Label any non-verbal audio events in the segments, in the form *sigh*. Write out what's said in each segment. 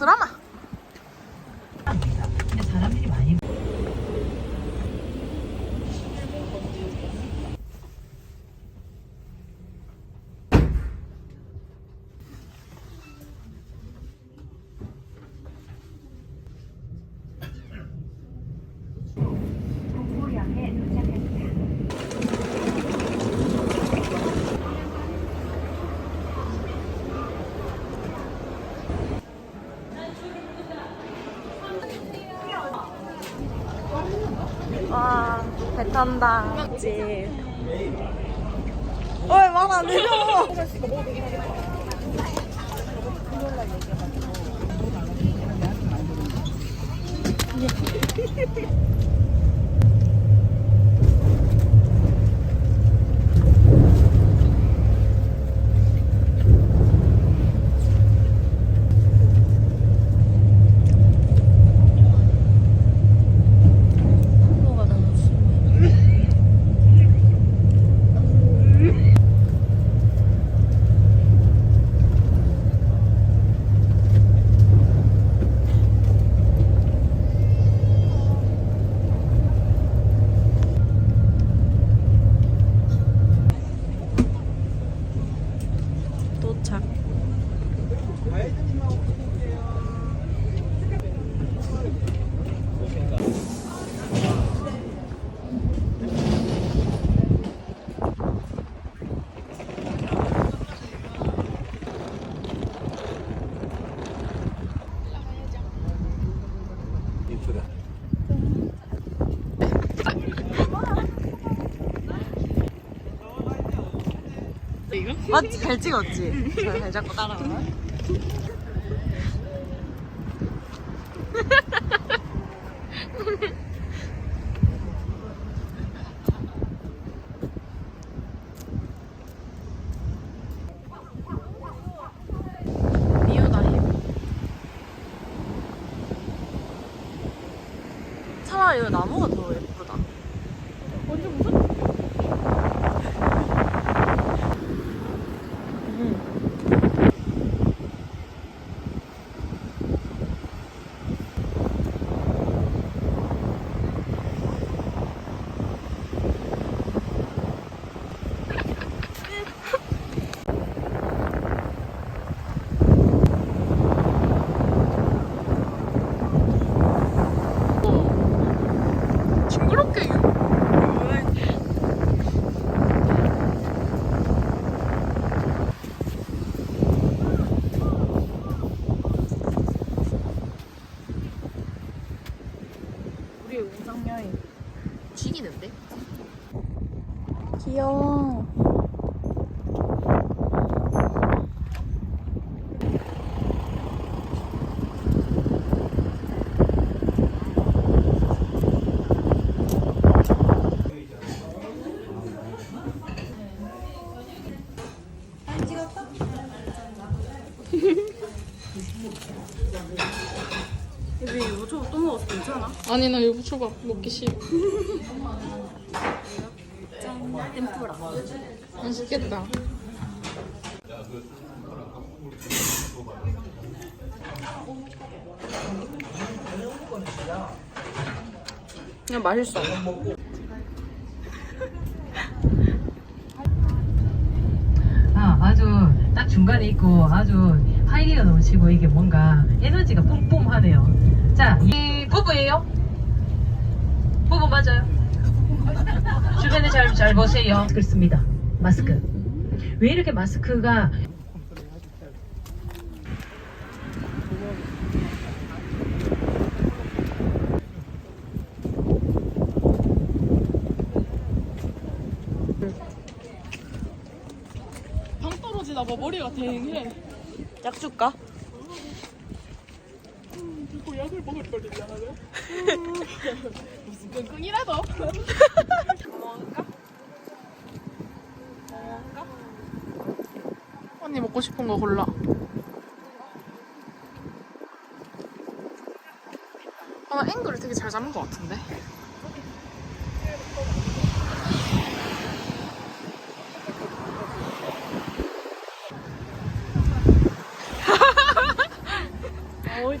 드라마. 근데 사람들이 많이 탄다. 집. 어이, 말안 해줘. 맞지? 잘 찍었지? 잘, 잘 잡고 따라와. 미우다 힘. 차라리 이 나무가 더 예쁘다. 완전 무슨? 징그럽게 우리 우상 여행 죽이는데? 귀여워. 우리 이거 또 먹어서 괜찮 아? 아니 나 유부초밥 먹기 싫어 템프라. 맛있겠다 그냥 맛있어 아, 아주 딱 중간에 있고 아주 활기가 넘치고 이게 뭔가 에너지가 뿜뿜하네요. 자, 이 부부예요? 맞아요? 주변에 잘, 잘 보세요. 그렇습니다. 마스크. 왜 이렇게 마스크가 방 떨어지나 봐 머리가 댕해 약 줄까? 자꾸 약을 먹을 거리지 않아요? *laughs* 끙끙이라도 먹을까? 먹을까? 언니 먹고 싶은 거 골라 아, 나 앵글을 되게 잘 잡은 것 같은데 어이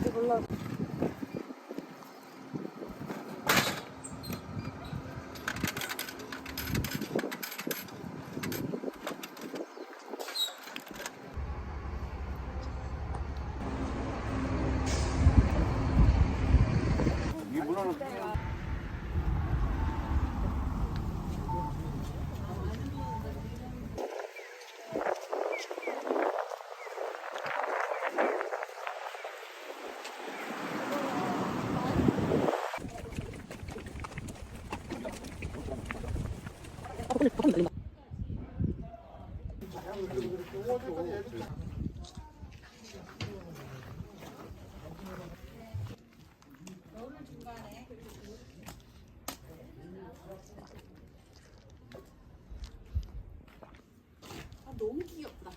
아 너무 귀엽다.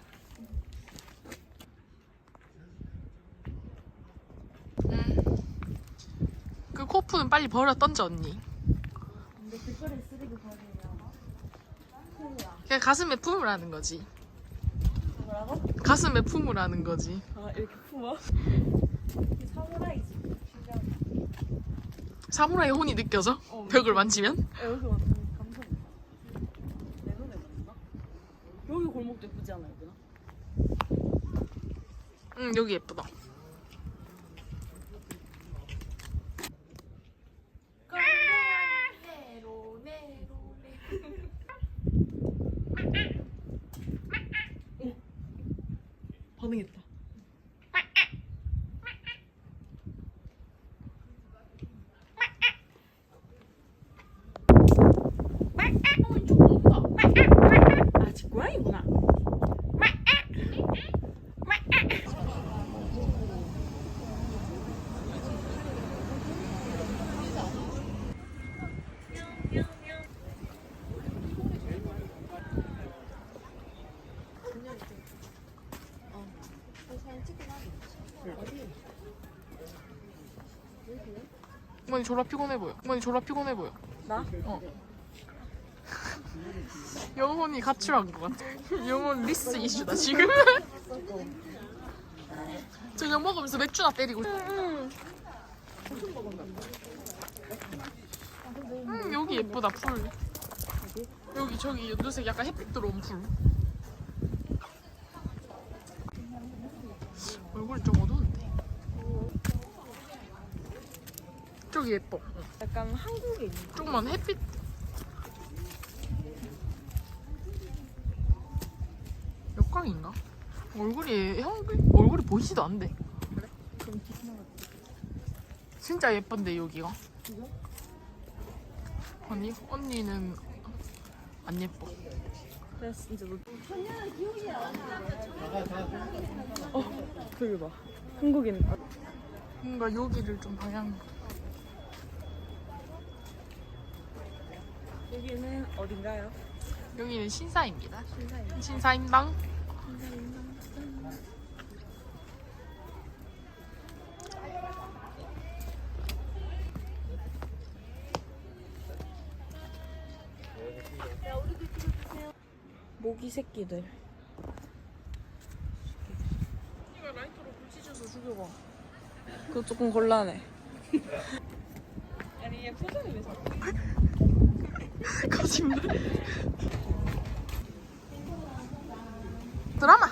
그 코프는 빨리 버려 던져 언니. 근데 그거를 쓰레기 버리면 큰일이야. 그냥 가슴에 품으라는 거지. 뭐라고? 가슴에 품으라는 거지. 아 이렇게 품어? 사무라이지. 사무라이 혼이 느껴져? 어. 벽을 만지면? 아, 여기 완전 감성이다. 내 노래 맞나? 여기 골목도 예쁘지 않아 여기나? 응 여기 예쁘다. 반응했다. 어, 이쪽 온다. 아, 집 고양이구나. 어머니 졸라 피곤해 보여. 어머니 졸라 피곤해 보여. 나? 어. *laughs* 영혼이 가출한 것 같아. 영혼 리스 이슈다 지금. *laughs* 저녁 먹으면서 맥주나 때리고. 있어. 음 여기 예쁘다 풀. 여기 저기 연두색 약간 햇빛 들어온 풀. 얼굴이 좀 저기 예뻐. 약간 한국에 있는 조금만 햇빛 역광인가? 얼굴이 형 얼굴이 보이지도 않는데 그럼 기스나 같아. 진짜 예쁜데 여기가? 아니 언니는 안 예뻐 너. 어, 저기 봐. 한국인. 뭔가 여기를 좀 방향 여기는 어딘가요? 여기는 신사입니다 신사임. 신사임당 모기 새끼들. 언니가 라이터로 불 찢어서 죽여봐 그거 조금 곤란해. 아니 얘 표정이 왜 저래? *laughs* *laughs* 거짓말 *laughs* 드라마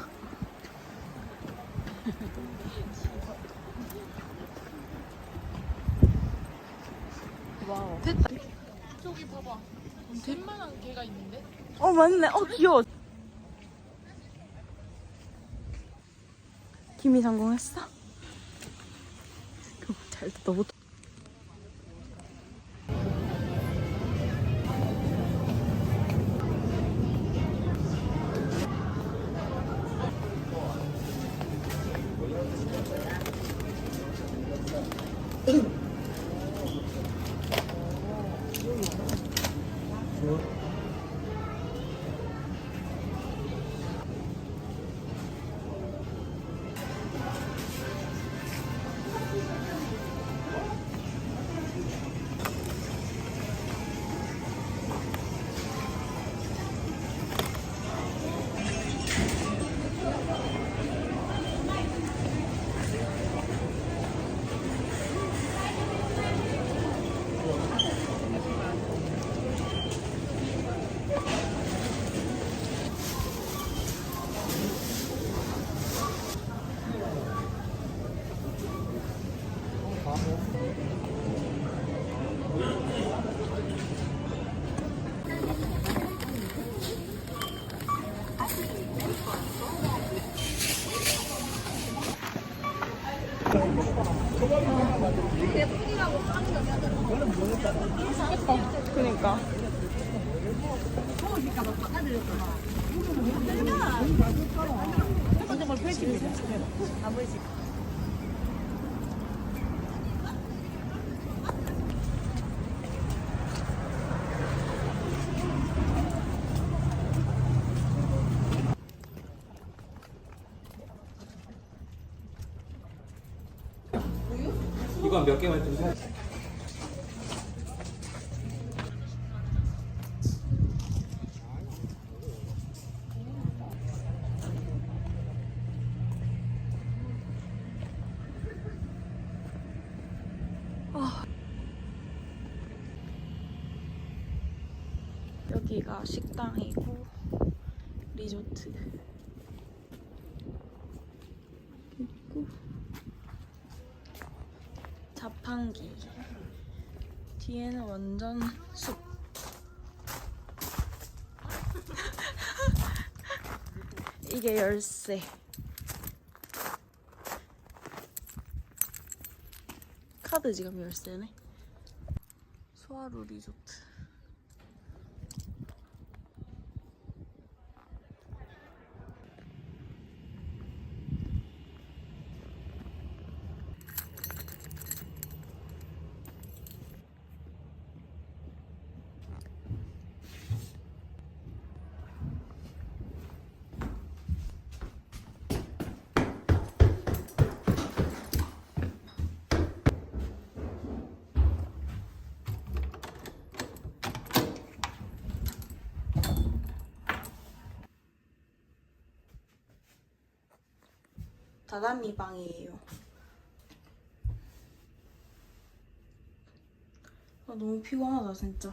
와우. 됐다 저기 봐봐 웬만한 개가 있는데 어 맞네. 어 귀여워. 김이 성공했어? *laughs* 잘 너무 이건 몇 개만 좀 사. 여기가 식당이고 리조트 있고 자판기 뒤에는 완전 숲 이게 열쇠. 카드 지갑 열쇠네. 소하루 리조트 다다미 방이에요. 아, 너무 피곤하다 진짜.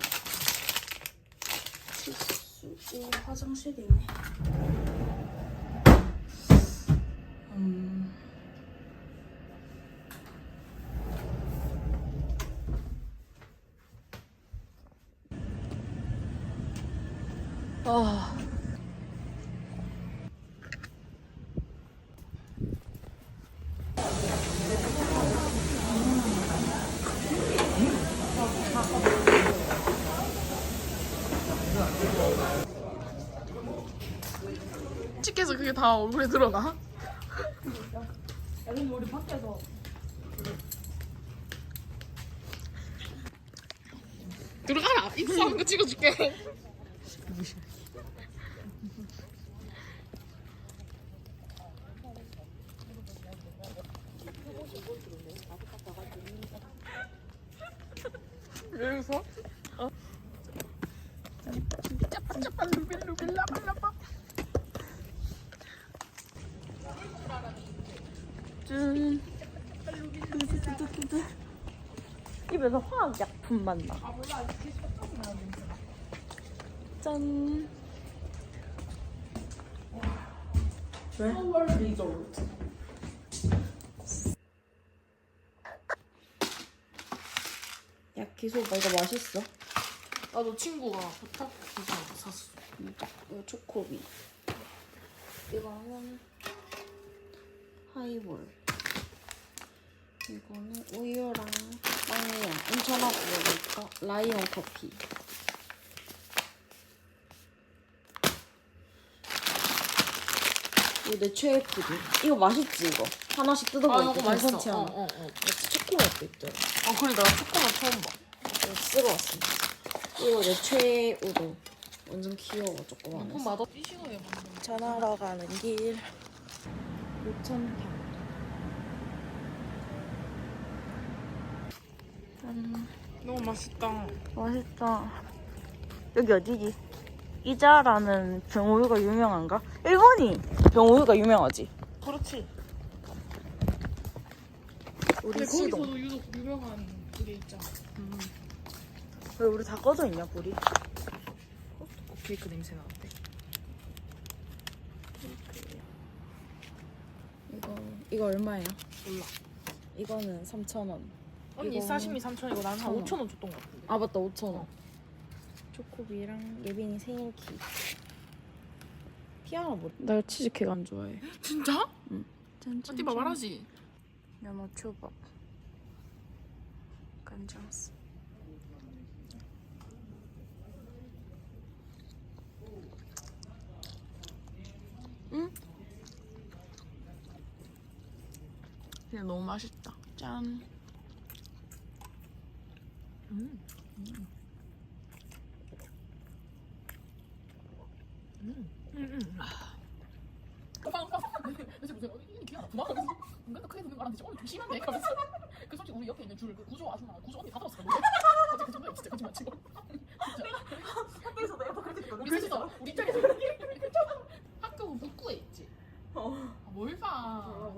오, 화장실이 있네. 음. 아. 찍혀서 그게 다 얼굴에 드러나? 야, 근데 우리 밖에서 들어가라. 입수하는 거 찍어줄게. 왜 웃어? 어? 짜빤짜빤 루빌 루빌 라발라바 짠. 입에서 화학약품 맛 나. 짠. 왜? 야키소바 이거 맛있어? 나도 친구가 부탁해서 샀어 이거 초코비. 이거는 하이볼. 이거는 우유랑 빵이랑 인천하고 먹을까? 라이온 커피. 이거 내 최애 푸드. 이거 맛있지 이거? 하나씩 뜯어보니까 괜찮지 않아? 어, 어, 어. 초콜릿도 있더라. 아 그래 내가 초코만 처음 봐 이거 쓰러 왔습니다. 이거 내 최애우도. 완전 귀여워 조그만해. 그럼 맛없 전화러 가는 길 요천탕 짠 너무 맛있다. 맛있다. 여기 어디지? 이자라는 병우유가 유명한가? 일본이 병우유가 유명하지. 그렇지. 우리 근데 시동 거기서도 유독 유명한 그게 있잖아. 왜 우리 다 꺼져 있냐 불이? 케이크 냄새 나는데? 이거 이거 얼마야? 몰라. 이거는 3,000원 언니 이거- 사시미 3,000원이고 나는 한 5,000원. 5,000원 줬던 것 같은데 아 맞다 5,000원 초코비랑 예빈이 생일 케이크 피아노 뭐? 나 치즈 케이크 안 좋아해 진짜? 짠짠 언니 말하지 연어 초밥 간장스 응? 그냥 너무 맛있다. 짠. 음. 그래서 무슨 이 귀가 나쁘나? 그래서 뭔가 크게 듣는 오늘 심한데? 그러면서 그 솔직히 우리 옆에 있는 줄그 구조 아줌마 구조 언니 다 들었어. 어제 그 정도야 진짜 거짓말 치고. 학교에서도 애가 그렇게 됐거든. 우리 그래서 우리 입장에서 학교 북구에 있지. 어. 아, 뭘 봐.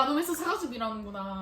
나눔에서 사가지고 일하는구나.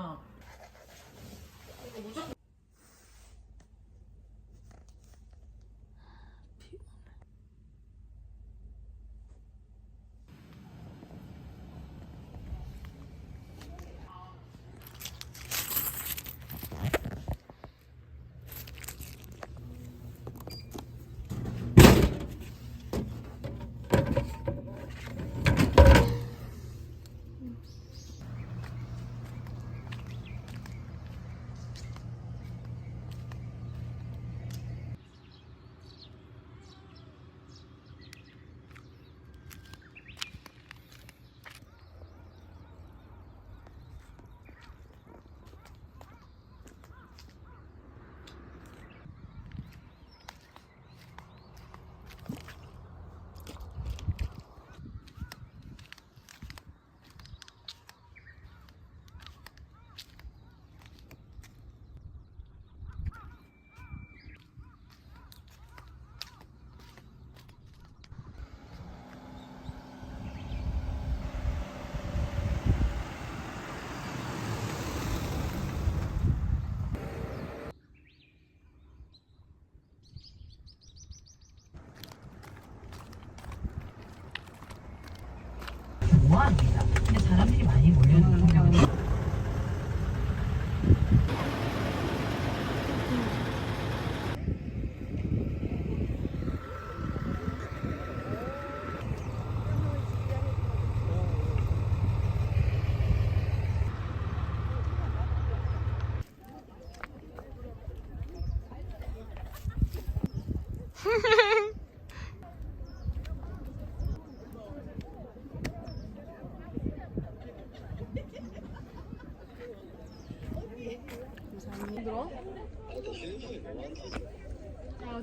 아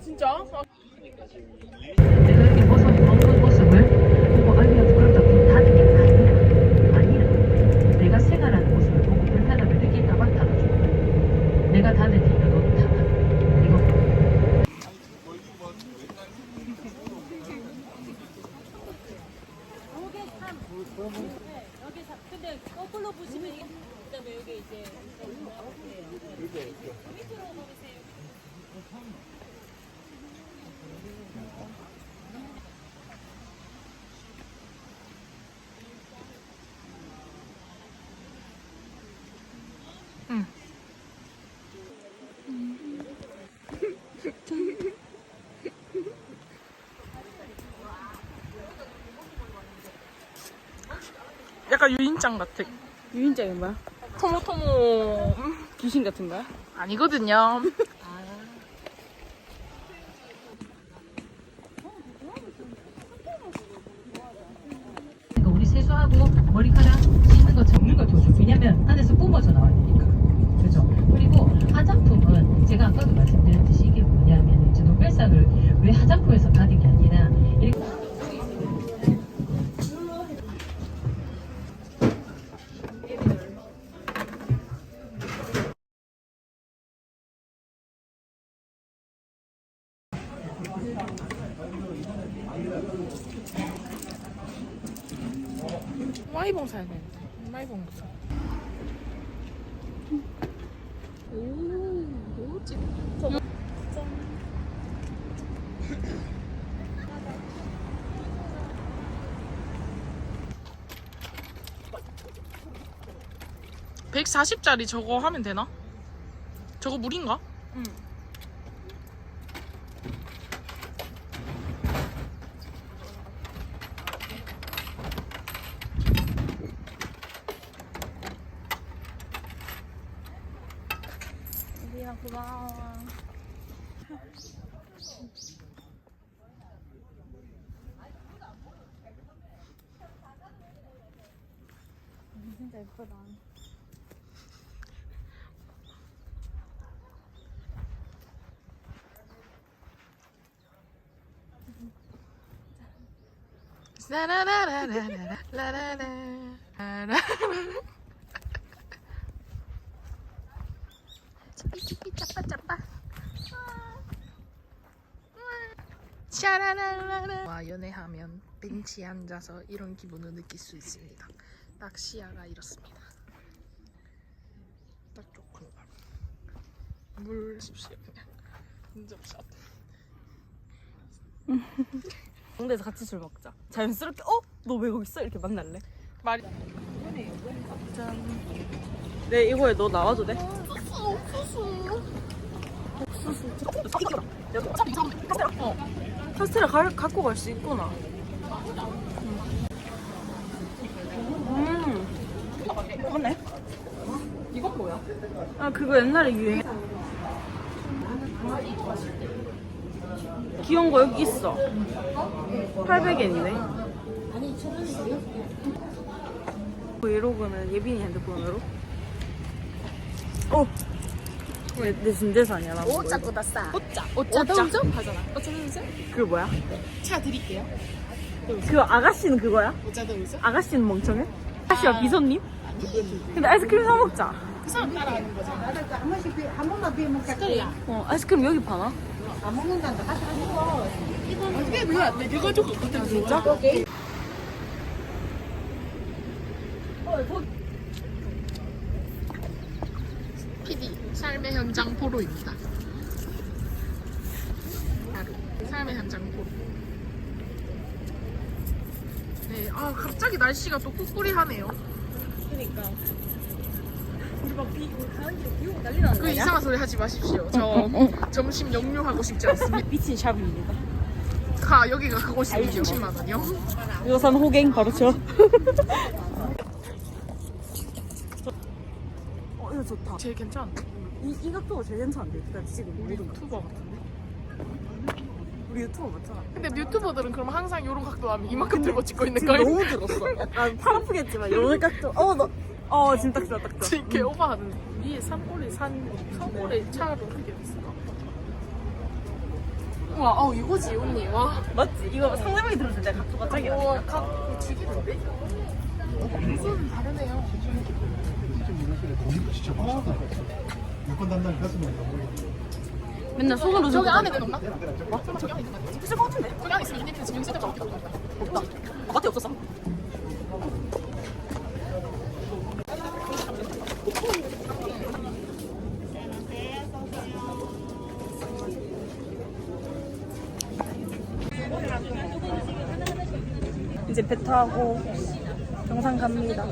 진짜? 아, 내가 이렇게 모습, 먹는 모습을 보고 아니야 그렇다 불타는 게 아니야 아니야 내가 생활하는 모습을 보고 불편함을 느낄까봐 닫아줘 내가 닫을 테니까 너도 닫아 이거 여기 사- 근데 거꾸로 보시면 이게 그다음에 여기 이제 약간 유인장 같아. 유인장이 뭐야? 토모토모 귀신 같은 거야? 아니거든요. 마이봉 사야 되는데. 마이봉. 오, 뭐지? (140짜리) 저거 하면 되나? 저거 물인가? 응. 예빈아 고마워. 진짜 예쁘다. 와 연애하면 벤치에 앉아서 이런 기분을 느낄 수 있습니다. 딱 시야가 이렇습니다. 딱 좋군요. 물 십시오 그냥 인접샷. 홍대에서 같이 술 먹자. 자연스럽게 어? 너 왜 거기 있어? 이렇게 만날래? 말이 짠. 네 이거에 너 나와도 돼? 어. 카스테라 가, 갖고 갈 수 있구나. 음. 맞네. 이건 뭐야? 아 그거 옛날에 유행. 귀여운 거 여기 있어. 800엔이네. 브이로그는 예빈이 핸드폰으로. 어. 왜 내 진대서 아니야 나. 오짜 꽂았어. 오짜. 오짜. 오짜 동점 하잖아. 오짜 동점? 그게 뭐야? 차 드릴게요. 그 아가씨는 그거야? 오짜 동점? 아가씨는 멍청해? 아가씨와 비서님? 근데 아이스크림 사 먹자. 그 사람 따라하는 거잖아. 한 번만 비워 먹자. 스토리야. 어 아이스크림 여기 파나? 안 먹는단다. 같이 가지고. 어떻게 왜안 돼? 이거 좀 그때 진짜? PD 삶의 현장 포로입니다. 바로 삶의 현장 포로. 네, 아 갑자기 날씨가 또 꿉꾸리하네요. 그니까. 우리 막 비, 우리 가는 길에 비 오고 난리 나는 그 이상한 소리 하지 마십시오. 저 점심 역류하고 싶지 않습니다. *laughs* 미친 샵입니다. 가 여기가 그곳이면 60만 원이요. 요산 호갱 바로 쳐. *laughs* 이거 좋다. 제일 괜찮은데? 이, 이 각도가 제일 괜찮은데 일단 지금 우리 모든 거. 유튜버 같은데? 우리 유튜버 맞잖아. 근데 유튜버들은 그럼 항상 이런 각도 하면 이만큼 들고 찍고 있는 지금 거예요? 너무 들었어. 약간 팔 아프겠지만 요런 각도. 어 너. 어 진짜 딱 좋아 딱. 지금 개 오버하는데 위에 산골에 산 산골에 차로 크게 됐을까? 와, 어 이거지 언니 와. 맞지? 이거 상대방이 들었을 때 각도가 짱이야. 와, 각 죽이는데? 무슨 다르네요. 진짜 맛있다. 여권 담당 가슴이 맨날 손으로 저기 안에 있는 거 아니지? 있을 것 같은데? 저기 안에 있으면 유니폼 지금 쓸데가 없겠다. 없다. 아, 맞지 없었어. 이제 배 타고 정상 갑니다.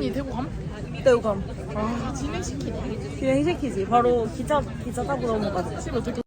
언니 대구 감? 대우감. 아 진행시키네. 비행시키지. 바로 기차 기차 타고 넘어가지. 지금 어떻게